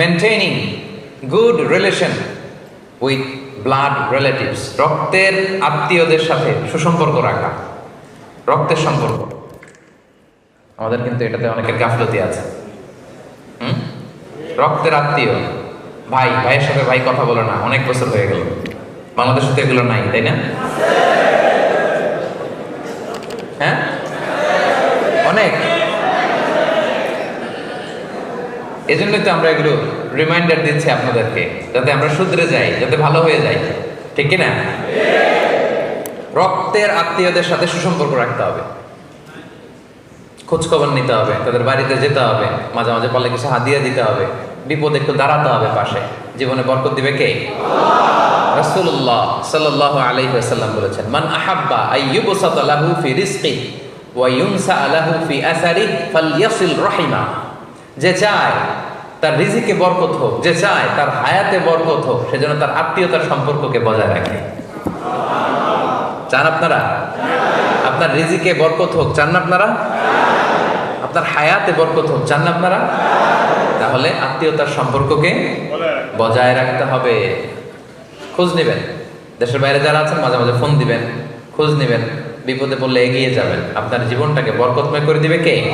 Maintaining good relation with blood relatives রক্তের আত্মীয়দের সাথে সুসম্পর্ক রাখা, রক্তের সম্পর্ক। আমাদের কিন্তু এটাতে অনেকের গাফলতি আছে? রক্তের আত্মীয়, ভাই, ভাইয়ের সাথে ভাই কথা বলে না, অনেক বছর হয়ে গেল। বাংলাদেশে তো এগুলো নাই, তাই না? হ্যাঁ? অনেক। এজন্যই তো আমরা এগুলো রিমাইন্ডার দিচ্ছি আপনাদেরকে, যাতে আমরা শুধরে যাই, যাতে ভালো হয়ে যাই। ঠিক কি না রক্তের আত্মীয়দের সাথে সুসম্পর্ক রাখতে হবে। খোঁজ খবর নিতে হবে, তাদের বাড়িতে যেতে হবে, মাঝে মাঝে পারলে কিছু হাদিয়া দিতে হবে, বিপদে একটু দাঁড়াতে হবে পাশে। জীবনে বরকত দিবে কে? রাসূলুল্লাহ সাল্লাল্লাহু আলাইহি ওয়াসাল্লাম বলেছেন, মান আহাব্বা আইয়ুবসাত লাহু ফি রিজকি ওয়া ইউনসা লাহু ফি আসারি ফালইয়াসিল রাহিমা। যে চায় তার রিজিকে বরকত হোক, যে চায় তার হায়াতে বরকত হোক সেজন্য তার আত্মীয়তার সম্পর্ককে বজায় রাখে। চান আপনারা? আপনার রিজিকে বরকত হোক, চান না আপনারা? আপনার হায়াতে বরকত হোক, চান না আপনারা? তাহলে আত্মীয়তার সম্পর্ককে বজায় রাখতে হবে। খোঁজ নেবেন। দেশের বাইরে যারা আছেন, মাঝে মাঝে ফোন দিবেন। খোঁজ নেবেন। বিপদে পড়লে এগিয়ে যাবেন। আপনার জীবনটাকে বরকতময় করে দিবে কে?